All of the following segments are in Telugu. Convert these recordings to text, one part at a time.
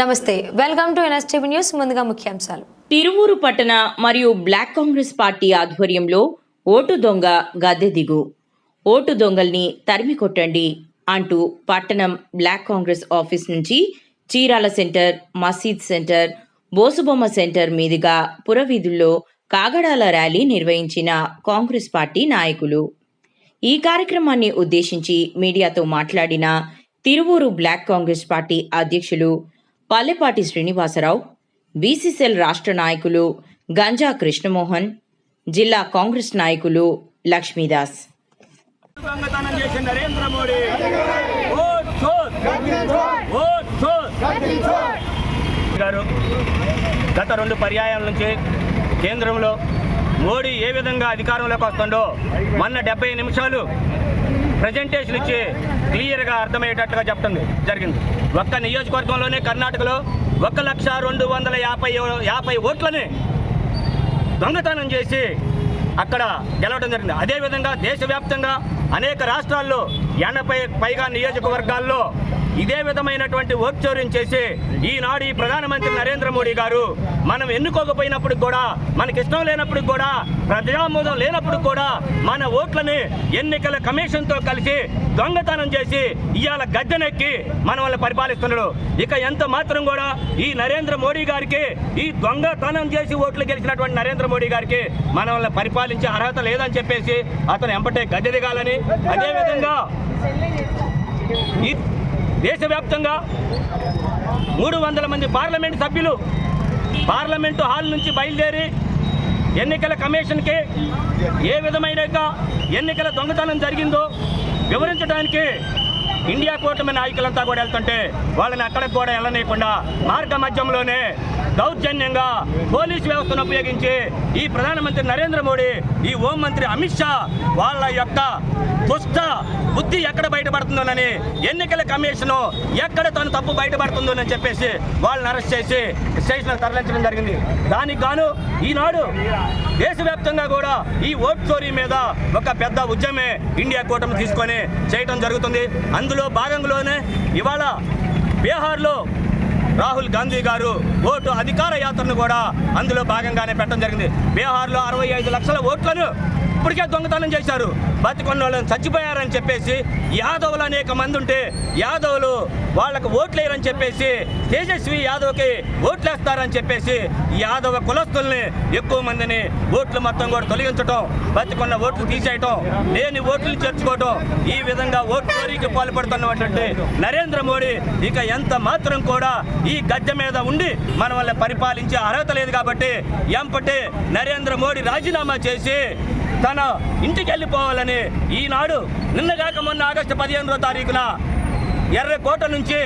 నమస్తే వెల్కమ్ టు ఎన్ఎస్టీవీ న్యూస్ ముందుగా ముఖ్యాంశాలు. తిరువూరు పట్టణ మరియు బ్లాక్ కాంగ్రెస్ పార్టీ ఆధ్వర్యంలో ఓటు దొంగ గద్దె దిగు. ఓటు దొంగల్ని తరిమి కొట్టండి అంటూ పట్టణం బ్లాక్ కాంగ్రెస్ ఆఫీస్ నుంచి Chirala centre Masjid centre Bosubomma centre మీదుగా పురవీధుల్లో కాగడాల ర్యాలీ నిర్వహించిన కాంగ్రెస్ పార్టీ నాయకులు. ఈ కార్యక్రమాన్ని ఉద్దేశించి మీడియాతో మాట్లాడిన తిరువూరు బ్లాక్ కాంగ్రెస్ పార్టీ అధ్యక్షులు పల్లెపాటి శ్రీనివాసరావు బీసీసీఎల్ రాష్ట్ర నాయకులు గంజా కృష్ణమోహన్ జిల్లా కాంగ్రెస్ నాయకులు లక్ష్మీదాస్. దొంగతనం చేసిన నరేంద్ర మోడీ గారు గత రెండు పర్యాయాల నుంచి కేంద్రంలో మోడీ ఏ విధంగా అధికారంలోకి వస్తుండో మొన్న డెబ్బై నిమిషాలు ప్రజెంటేషన్ ఇచ్చి క్లియర్గా అర్థమయ్యేటట్టుగా చెప్పడం జరిగింది. ఒక్క నియోజకవర్గంలోనే కర్ణాటకలో ఒక లక్ష రెండు వందల యాభై యాభై ఓట్లని దొంగతనం చేసి అక్కడ గెలవడం జరిగింది. అదేవిధంగా దేశవ్యాప్తంగా అనేక రాష్ట్రాల్లో ఎనభై పైగా నియోజకవర్గాల్లో ఇదే విధమైనటువంటి వర్క్ చౌర్యం చేసి ఈనాడు ఈ ప్రధానమంత్రి నరేంద్ర మోడీ గారు మనం ఎన్నుకోకపోయినప్పుడు కూడా మనకి ఇష్టం లేనప్పుడు కూడా ప్రజామోదం లేనప్పుడు కూడా మన ఓట్లని ఎన్నికల కమిషన్తో కలిసి దొంగతనం చేసి ఇవాళ గద్దెనెక్కి మన వల్ల పరిపాలిస్తున్నాడు. ఇక ఎంత మాత్రం కూడా ఈ నరేంద్ర మోడీ గారికి ఈ దొంగతనం చేసి ఓట్లు గెలిచినటువంటి నరేంద్ర మోడీ గారికి మన వల్ల పరిపాలించే అర్హత లేదని చెప్పేసి అతను ఎంపటే గద్దె దిగాలని అదేవిధంగా ఈ దేశవ్యాప్తంగా మూడు వందల మంది పార్లమెంట్ సభ్యులు పార్లమెంటు హాల్ నుంచి బయలుదేరి ఎన్నికల కమిషన్కి ఏ విధమైన ఎన్నికల దొంగతనం జరిగిందో వివరించడానికి ఇండియా కూటమి నాయకులంతా కూడా వెళ్తుంటే వాళ్ళని అక్కడికి కూడా వెళ్ళనీయకుండా మార్గ మధ్యంలోనే దౌర్జన్యంగా పోలీసు వ్యవస్థను ఉపయోగించి ఈ ప్రధానమంత్రి నరేంద్ర మోడీ ఈ హోం మంత్రి అమిత్ షా వాళ్ళ యొక్క దుష్ట బుద్ధి ఎక్కడ బయటపడుతుందోనని ఎన్నికల కమిషను ఎక్కడ తను తప్పు బయటపడుతుందోనని చెప్పేసి వాళ్ళని అరెస్ట్ చేసి స్టేషన్ తరలించడం జరిగింది. దానికి గాను ఈనాడు దేశవ్యాప్తంగా కూడా ఈ ఓట్ చోరీ మీద ఒక పెద్ద ఉద్యమే ఇండియా కూటమి తీసుకొని చేయటం జరుగుతుంది. అందులో భాగంలోనే ఇవాళ బీహార్లో రాహుల్ గాంధీ గారు ఓటు అధికార యాత్రను కూడా అందులో భాగంగానే పెట్టడం జరిగింది. బీహార్లో అరవై ఐదు లక్షల ఓట్లను ఇప్పటికే దొంగతనం చేశారు. బతికొన్న వాళ్ళని చచ్చిపోయారని చెప్పేసి యాదవులు అనేక మంది ఉంటే యాదవులు వాళ్ళకు ఓట్లేయరని చెప్పేసి తేజస్వి యాదవ్కి ఓట్లేస్తారని చెప్పేసి యాదవ కులస్తుల్ని ఎక్కువ మందిని ఓట్లు మొత్తం కూడా తొలగించడం బతికొన్న ఓట్లు తీసేయటం లేని ఓట్లు చేర్చుకోవటం ఈ విధంగా ఓట్ల చోరీకి పాల్పడుతున్నటువంటి నరేంద్ర మోడీ ఇక ఎంత మాత్రం కూడా ఈ గద్దె మీద ఉండి మన వల్ల పరిపాలించే అర్హత లేదు కాబట్టి ఎంపటి నరేంద్ర మోడీ రాజీనామా చేసి తన ఇంటికి వెళ్ళిపోవాలని ఈనాడు నిన్నగాక మొన్న ఆగస్టు పదిహేనో తారీఖున ఎర్రకోట నుంచి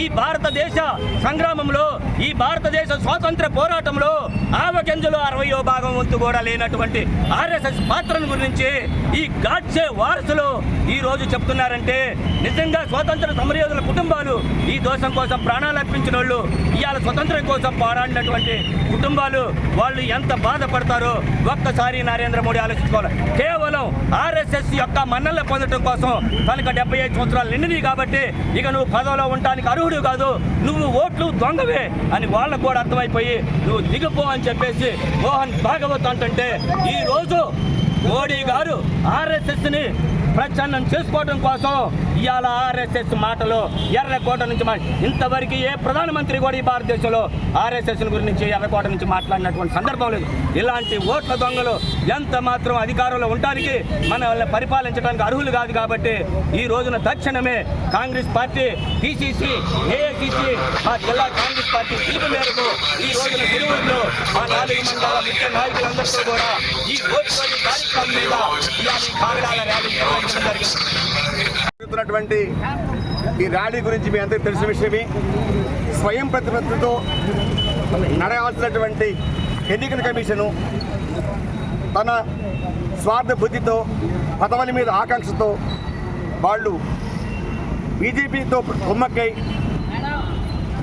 ఈ భారతదేశ సంగ్రామంలో ఈ భారతదేశ స్వాతంత్ర పోరాటంలో ఆవగింజలో అరవయో భాగం వంతు కూడా లేనటువంటి ఆర్ఎస్ఎస్ పాత్రను గురించి ఈ గాడ్సే వారసులు ఈరోజు చెప్తున్నారంటే నిజంగా స్వాతంత్ర సమరయోధుల కుటుంబాలు ఈ దోషం కోసం ప్రాణాలు అర్పించిన వాళ్ళు ఇవాళ స్వతంత్రం కోసం పోరాడినటువంటి కుటుంబాలు వాళ్ళు ఎంత బాధపడతారో ఒక్కసారి నరేంద్ర మోడీ ఆలోచించుకోవాలి. కేవలం ఆర్ఎస్ఎస్ యొక్క మన్నలు పొందడం కోసం కనుక డెబ్బై ఐదు సంవత్సరాలు నిండినవి కాబట్టి ఇక నువ్వు పదవిలో ఉండటానికి అర్హుడు కాదు. నువ్వు ఓట్లు దొంగవే అని వాళ్ళకు కూడా అర్థమైపోయి నువ్వు దిగిపో అని చెప్పేసి మోహన్ భాగవత్ అంటుంటే ఈ రోజు మోడీ గారు ఆర్ఎస్ఎస్ని ప్రచ్ఛన్నం చేసుకోవడం కోసం ఇవాళ ఆర్ఎస్ఎస్ మాటలు ఎర్రకోట నుంచి ఇంతవరకు ఏ ప్రధానమంత్రి కూడా ఈ భారతదేశంలో ఆర్ఎస్ఎస్ గురించి ఎర్రకోట నుంచి మాట్లాడినటువంటి సందర్భం లేదు. ఇలాంటి ఓట్ల దొంగలు ఎంత మాత్రం అధికారంలో ఉండడానికి మన పరిపాలించడానికి అర్హులు కాదు కాబట్టి ఈ రోజున తక్షణమే కాంగ్రెస్ పార్టీ పిసిసి ఏఐసిసి మా జిల్లా కాంగ్రెస్ పార్టీ పిలుపు మేరకు ఈ రోజున తిరువురులో మా నాలుగు మండల ముఖ్య నాయకులందరితో కూడా ఈ కార్యక్రమం మీద ఈ కాగడాల ర్యాలీ జరుగుతున్నటువంటి ఈ ర్యాలీ గురించి మీ అందరికీ తెలిసిన విషయమే. స్వయం ప్రతిపత్తితో నడవాల్సినటువంటి ఎన్నికల కమిషను తన స్వార్థ బుద్ధితో పదవుల మీద ఆకాంక్షతో వాళ్ళు బీజేపీతో కుమ్మక్కై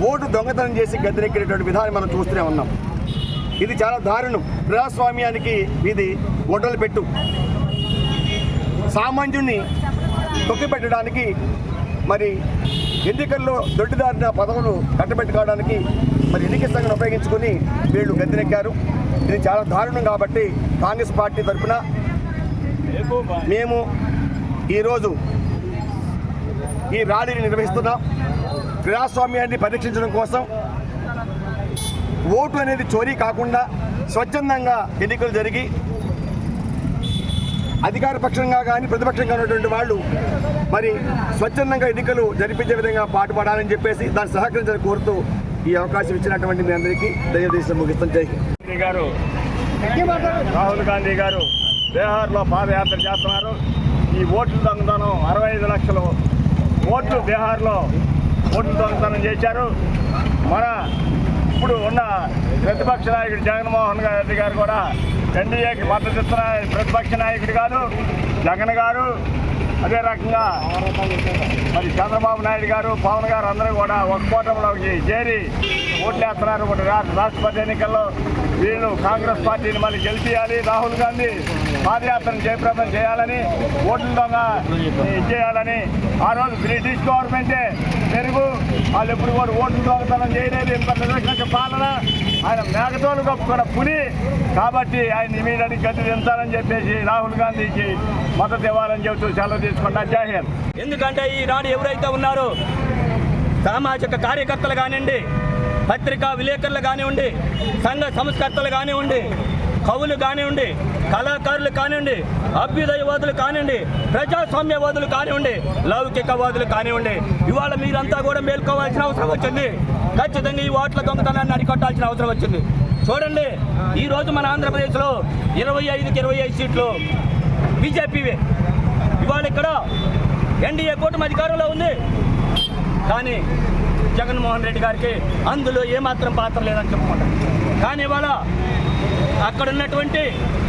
ఓటు దొంగతనం చేసి గద్దెనెక్కినటువంటి విధానం మనం చూస్తూనే ఉన్నాం. ఇది చాలా దారుణం. ప్రజాస్వామ్యానికి ఇది గొడ్డలు పెట్టు. సామాన్యుడిని తొక్కిపెట్టడానికి మరి ఎన్నికల్లో దొడ్డిదారిన పదవులు కట్టబెట్టుకోవడానికి మరి ఎన్నికల సంఘం ఉపయోగించుకుని వీళ్ళు గద్దెనెక్కారు. ఇది చాలా దారుణం కాబట్టి కాంగ్రెస్ పార్టీ తరఫున మేము ఈరోజు ఈ ర్యాలీని నిర్వహిస్తున్నాం. ప్రజాస్వామ్యాన్ని పరీక్షించడం కోసం ఓటు అనేది చోరీ కాకుండా స్వచ్ఛందంగా ఎన్నికలు జరిగి అధికార పక్షంగా కానీ ప్రతిపక్షంగా ఉన్నటువంటి వాళ్ళు మరి స్వచ్ఛందంగా ఎన్నికలు జరిపించే విధంగా పాటుపడాలని చెప్పేసి దాన్ని సహకరించాలని కోరుతూ ఈ అవకాశం ఇచ్చినటువంటి మీ అందరికీ దయచేసి ముగిస్తాం. జై గారు రాహుల్ గాంధీ గారు బీహార్లో పాదయాత్ర చేస్తున్నారు. ఈ ఓట్లు దొంగతనం అరవై ఐదు లక్షలు ఓట్లు బీహార్లో ఓట్లు దొంగతనం చేశారు. మన ఇప్పుడు ఉన్న ప్రతిపక్ష నాయకుడు జగన్మోహన్ రెడ్డి గారు కూడా ఎన్డీఏకి మద్దతు ఇస్తున్న ప్రతిపక్ష నాయకుడు గారు జగన్ గారు. అదే రకంగా మరి చంద్రబాబు నాయుడు గారు పవన్ గారు అందరూ కూడా ఒక కూటమిలోకి చేరి ఓట్లేస్తున్నారు. రాష్ట్రపతి ఎన్నికల్లో వీళ్ళు కాంగ్రెస్ పార్టీని మళ్ళీ గెలిపియాలి. రాహుల్ గాంధీ పాదయాత్రను జయప్రదం చేయాలని ఓట్ల దొంగ చేయాలని ఆ రోజు బ్రిటిష్ గవర్నమెంటే పెరుగు. వాళ్ళు ఎప్పుడు కూడా ఓట్లు దొంగతనం చేయలేదు. ఇంత నిర్వహించ పాలన. ఆయన మేకతోలు కప్పుకున్న పులి. కాబట్టి ఆయన ఇమీడియట్ గతి దించాలని చెప్పేసి రాహుల్ గాంధీకి మద్దతు ఇవ్వాలని చెబుతూ సెలవు చేసుకుంటా జాహీర్ ఎందుకంటే ఈనాడు ఎవరైతే ఉన్నారో సామాజిక కార్యకర్తలు కానివ్వండి పత్రికా విలేకరులు కానివ్వండి సంఘ సంస్కర్తలు కానివ్వండి కవులు కానివ్వండి కళాకారులు కానివ్వండి అభ్యుదయవాదులు కానివ్వండి ప్రజాస్వామ్యవాదులు కానివ్వండి లౌకికవాదులు కానివ్వండి ఇవాళ మీరంతా కూడా మేల్కోవాల్సిన అవసరం వచ్చింది. ఖచ్చితంగా ఈ ఓట్ల దొంగతనాన్ని అరికట్టాల్సిన అవసరం వచ్చింది. చూడండి ఈరోజు మన ఆంధ్రప్రదేశ్లో ఇరవై ఐదుకి ఇరవై ఐదు సీట్లు బీజేపీవే. ఇవాళ ఇక్కడ ఎన్డీఏ కూటమి అధికారంలో ఉంది. కానీ జగన్మోహన్ రెడ్డి గారికి అందులో ఏమాత్రం పాత్ర లేదని చెప్పుకుంటారు కానీ ఇవాళ అక్కడ ఉన్నటువంటి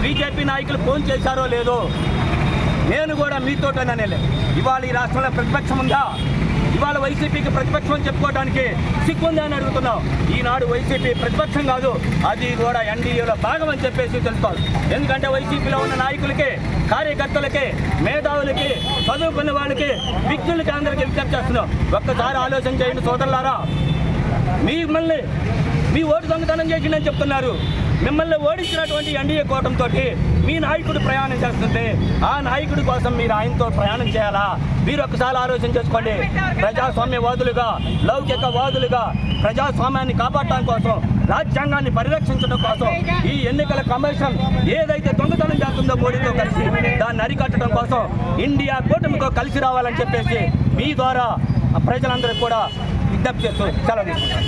బీజేపీ నాయకులు ఫోన్ చేశారో లేదో నేను కూడా మీతోటనే ఇవాళ ఈ రాష్ట్రంలో ప్రతిపక్షం ఉందా? ఇవాళ వైసీపీకి ప్రతిపక్షం అని చెప్పుకోవడానికి సిగ్గుందా అని అడుగుతున్నాం ఈనాడు వైసీపీ ప్రతిపక్షం కాదు అది కూడా ఎన్డీఏలో భాగం అని చెప్పేసి తెలుసుకోవాలి. ఎందుకంటే వైసీపీలో ఉన్న నాయకులకి కార్యకర్తలకి మేధావులకి చదువుకున్న వాళ్ళకి విజ్ఞులకి అందరికీ విజ్ఞప్తి చేస్తున్నాం. ఒక్కసారి ఆలోచన చేయండి సోదరులారా. మిమ్మల్ని మీ ఓటు దొంగతనం చేసిందని చెప్తున్నారు. మిమ్మల్ని ఓడించినటువంటి ఎన్డీఏ కూటమితో మీ నాయకుడు ప్రయాణం చేస్తుంటే ఆ నాయకుడి కోసం మీరు ఆయనతో ప్రయాణం చేయాలా? మీరు ఒకసారి ఆలోచన చేసుకోండి. ప్రజాస్వామ్యవాదులుగా లౌకికవాదులుగా ప్రజాస్వామ్యాన్ని కాపాడటం కోసం రాజ్యాంగాన్ని పరిరక్షించడం కోసం ఈ ఎన్నికల కమిషన్ ఏదైతే దొంగతనం చేస్తుందో మోడీతో కలిసి దాన్ని అరికట్టడం కోసం ఇండియా కూటమితో కలిసి రావాలని చెప్పేసి మీ ద్వారా ప్రజలందరూ కూడా విజ్ఞప్తి చేస్తూ సెలవు